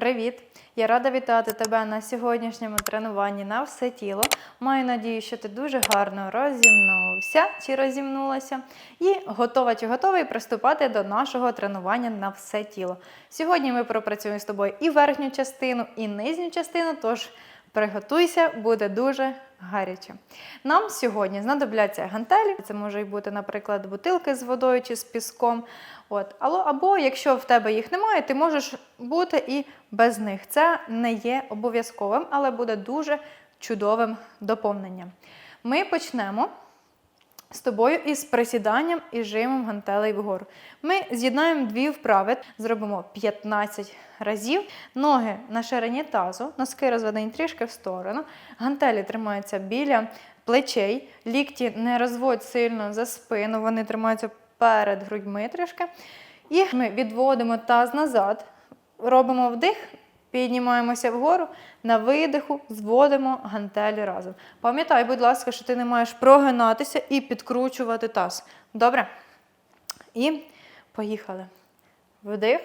Привіт! Я рада вітати тебе на сьогоднішньому тренуванні на все тіло. Маю надію, що ти дуже гарно розімнувся чи розімнулася і готова чи готовий приступати до нашого тренування на все тіло. Сьогодні ми пропрацюємо з тобою і верхню частину, і нижню частину, тож приготуйся, буде дуже гаряче. Нам сьогодні знадобляться гантелі. Це може бути, наприклад, бутилки з водою чи з піском. От. Або якщо в тебе їх немає, ти можеш бути і без них. Це не є обов'язковим, але буде дуже чудовим доповненням. Ми почнемо з тобою із присіданням і жимом гантелей вгору. Ми з'єднаємо дві вправи, зробимо 15 разів. Ноги на ширині тазу, носки розведені трішки в сторону. Гантелі тримаються біля плечей, лікті не розводь сильно за спину, вони тримаються перед грудьми трішки. І ми відводимо таз назад, робимо вдих, піднімаємося вгору, на видиху зводимо гантелі разом. Пам'ятай, будь ласка, що ти не маєш прогинатися і підкручувати таз. Добре? І поїхали. Вдих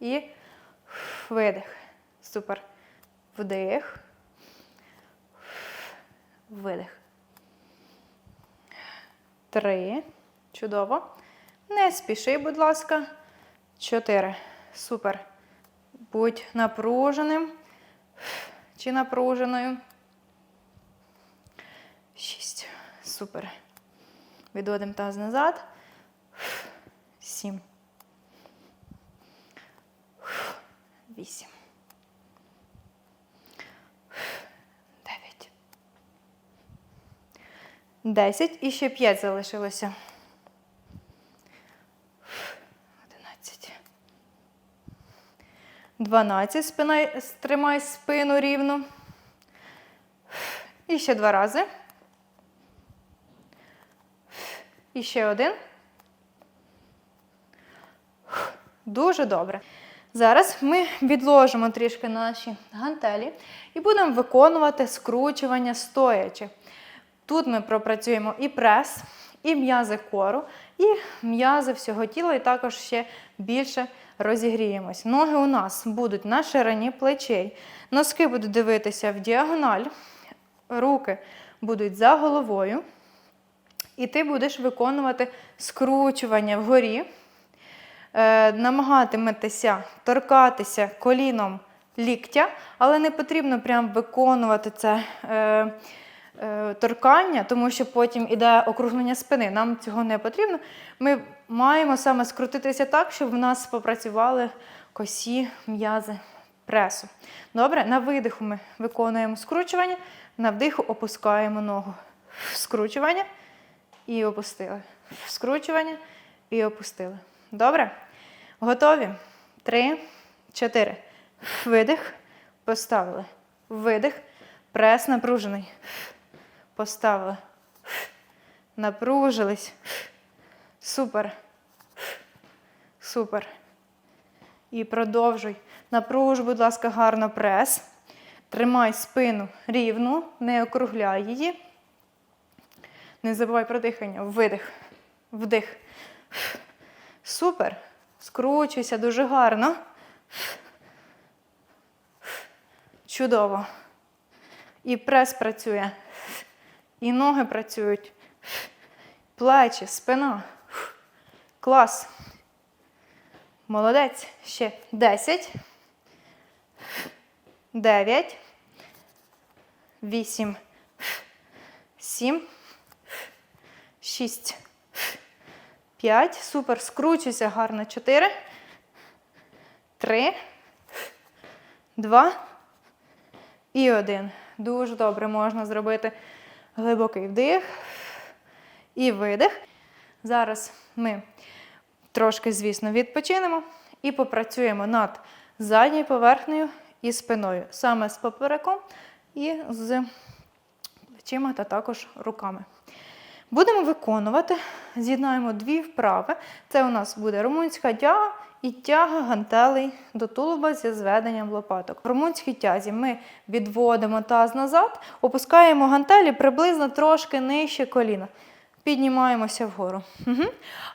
і видих. Супер. Вдих. Видих. Три. Чудово. Не спіши, будь ласка. Чотири. Супер. Будь напруженим чи напруженою. Шість. Супер. Відводимо таз назад. Сім. Вісім. Дев'ять. Десять. І ще п'ять залишилося. 12. Спина, тримай спину рівно. І ще два рази. І ще один. Дуже добре. Зараз ми відложимо трішки наші гантелі і будемо виконувати скручування стоячи. Тут ми пропрацюємо і прес, і м'язи кору, і м'язи всього тіла, і також ще більше розігріємось. Ноги у нас будуть на ширині плечей. Носки будуть дивитися в діагональ, руки будуть за головою. І ти будеш виконувати скручування вгорі, е, намагатиметеся торкатися коліном ліктя, але не потрібно прям виконувати це. Е, Торкання, тому що потім іде округлення спини. Нам цього не потрібно. Ми маємо саме скрутитися так, щоб в нас попрацювали косі м'язи пресу. Добре, на видиху ми виконуємо скручування, на вдиху опускаємо ногу. Скручування і опустили. Скручування і опустили. Добре? Готові? Три, чотири. Видих. Поставили. Видих. Прес напружений. Поставили. Напружились. Супер. Супер. І продовжуй. Напруж, будь ласка, гарно прес. Тримай спину рівну, не округляй її. Не забувай про дихання. Видих. Вдих. Супер. Скручуйся дуже гарно. Чудово. І прес працює. І ноги працюють. Плечі, спина. Клас. Молодець. Ще 10. 9. 8. 7. 6. 5. Супер. Скручуйся гарно. 4. 3. 2. І 1. Дуже добре можна зробити глибокий вдих і видих. Зараз ми трошки, звісно, відпочинемо і попрацюємо над задньою поверхнею і спиною, саме з попереком і з плечима та також руками. Будемо виконувати, з'єднаємо дві вправи. Це у нас буде румунська тяга і тяга гантелей до тулуба зі зведенням лопаток. В румунській тязі ми відводимо таз назад, опускаємо гантелі приблизно трошки нижче коліна. піднімаємося вгору. Угу.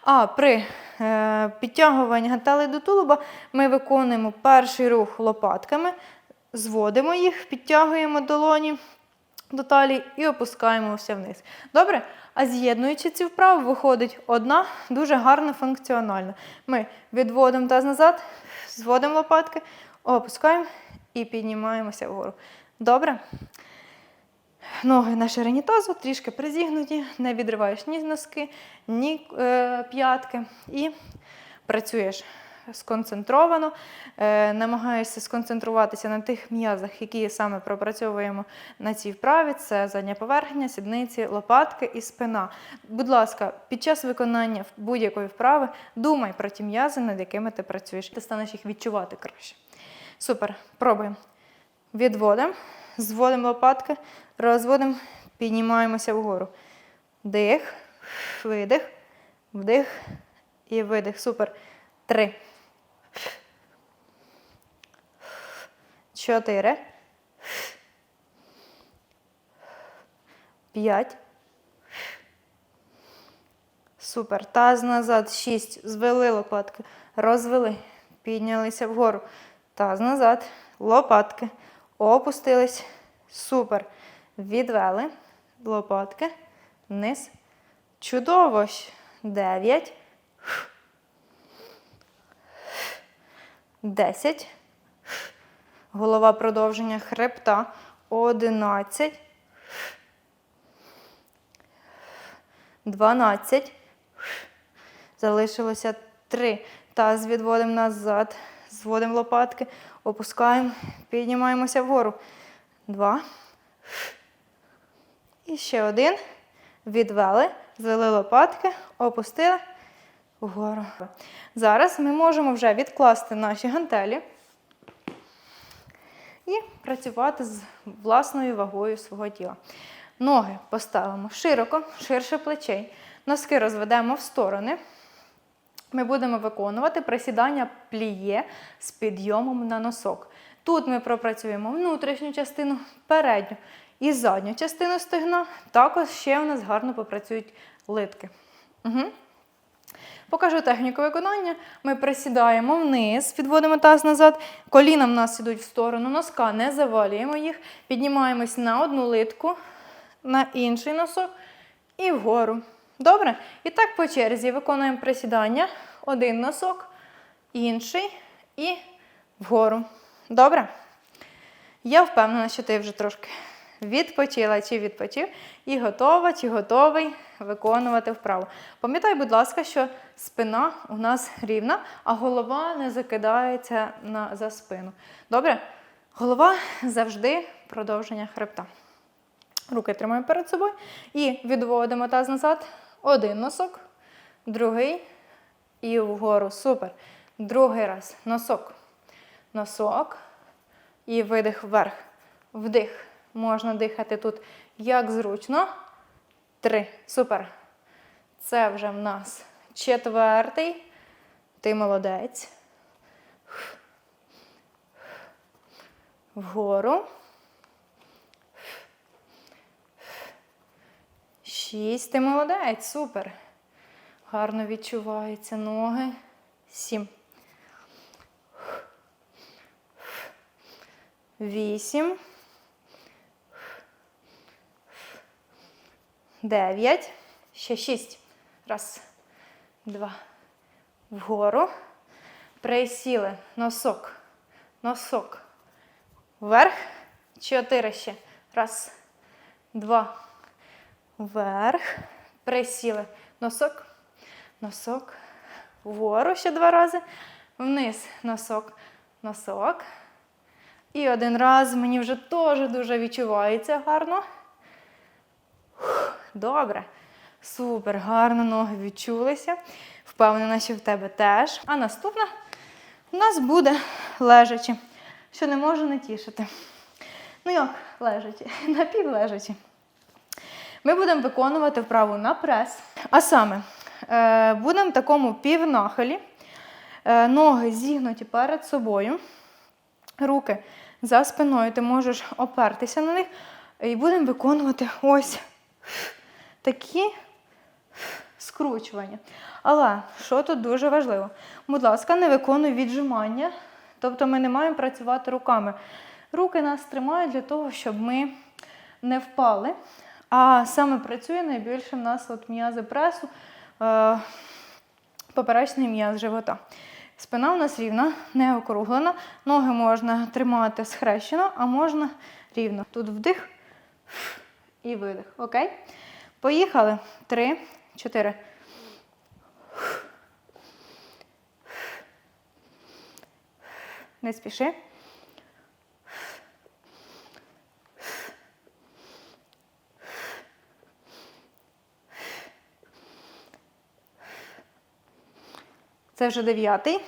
А при е, підтягуванні гантелей до тулуба ми виконуємо перший рух лопатками, зводимо їх, підтягуємо долоні до талії і опускаємося вниз. Добре? А з'єднуючи ці вправи, виходить одна дуже гарна функціональна. Ми відводимо таз назад, зводимо лопатки, опускаємо і піднімаємося вгору. Добре? Ноги на ширині тазу, трішки призігнуті, не відриваєш ні носки, ні е, п'ятки. І працюєш сконцентровано, е, намагаєшся сконцентруватися на тих м'язах, які саме пропрацьовуємо на цій вправі. Це задня поверхня, сідниці, лопатки і спина. Будь ласка, під час виконання будь-якої вправи думай про ті м'язи, над якими ти працюєш. Ти станеш їх відчувати краще. Супер, пробуємо. Відводимо, зводимо лопатки, розводимо, піднімаємося вгору. Дих, видих, вдих і видих. Супер. Три. Чотири. П'ять. Супер. Таз назад. Шість. Звели лопатки. Розвели. Піднялися вгору. Таз назад. Лопатки. Опустились. Супер. Відвели. Лопатки. Вниз. Чудово. Дев'ять. Десять. Голова продовження хребта. Одинадцять. Дванадцять. Залишилося три. Таз відводимо назад. Зводимо лопатки. Опускаємо. Піднімаємося вгору. Два. І ще один. Відвели. Звели лопатки. Опустили. Вгору. Зараз ми можемо вже відкласти наші гантелі і працювати з власною вагою свого тіла. Ноги поставимо широко, ширше плечей. Носки розведемо в сторони. Ми будемо виконувати присідання пліє з підйомом на носок. Тут ми пропрацюємо внутрішню частину, передню і задню частину стегна. Також ще у нас гарно попрацюють литки. Угу. Покажу техніку виконання. Ми присідаємо вниз, підводимо таз назад. Коліна в нас ідуть в сторону носка, не завалюємо їх. Піднімаємось на одну литку, на інший носок і вгору. Добре? І так по черзі виконуємо присідання. Один носок, інший і вгору. Добре? Я впевнена, що ти вже трошки відпочила чи відпочив і готова чи готовий виконувати вправу. Пам'ятай, будь ласка, що спина у нас рівна, а голова не закидається на, за спину. Добре? Голова завжди продовження хребта. Руки тримаємо перед собою і відводимо таз назад. Один носок, другий і вгору. Супер. Другий раз. Носок. Носок. І видих вверх. Вдих. Можна дихати тут як зручно. Три. Супер. Це вже в нас четвертий. Ти молодець. Вгору. Шість. Ти молодець. Супер. Гарно відчуваються ноги. Сім. Вісім. Дев'ять. Ще шість. Раз, два. Вгору. Присіли. Носок. Носок. Вверх. Чотири ще. Раз, два. Вверх. Присіли. Носок. Носок. Вгору ще два рази. Вниз. Носок. Носок. І один раз мені вже теж дуже відчувається гарно. Добре. Супер, гарно ноги відчулися. Впевнена, що в тебе теж. А наступна у нас буде лежачі, що не можу не тішити. Ну як лежачі? Напівлежачі. Ми будемо виконувати вправу на прес. А саме, е, будемо в такому півнахилі, е, ноги зігнуті перед собою, руки за спиною, ти можеш опертися на них. І будемо виконувати ось такі скручування. Але що тут дуже важливо? Будь ласка, не виконуй віджимання. Тобто ми не маємо працювати руками. Руки нас тримають для того, щоб ми не впали. А саме працює найбільше в нас от м'язи пресу, е, поперечний м'яз живота. Спина у нас рівна, не округлена. Ноги можна тримати схрещено, а можна рівно. Тут вдих і видих. Окей? Поїхали. Три, чотири. Не спіши. Це вже дев'ятий.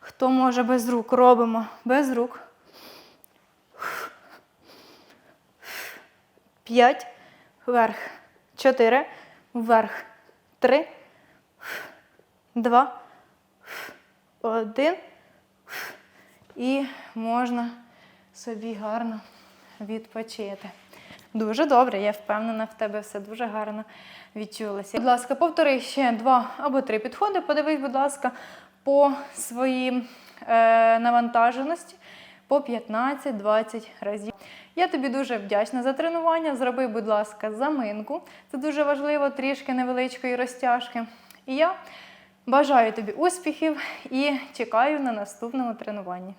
Хто може без рук? Робимо без рук. П'ять. Вверх. Чотири. Вверх. Три. Два. Один. І можна собі гарно відпочити. Дуже добре, я впевнена, в тебе все дуже гарно відчулося. Будь ласка, повтори ще два або три підходи. Подивись, будь ласка, по своїй е, навантаженості по 15-20 разів. Я тобі дуже вдячна за тренування. Зроби, будь ласка, заминку. Це дуже важливо, трішки невеличкої розтяжки. І я бажаю тобі успіхів і чекаю на наступному тренуванні.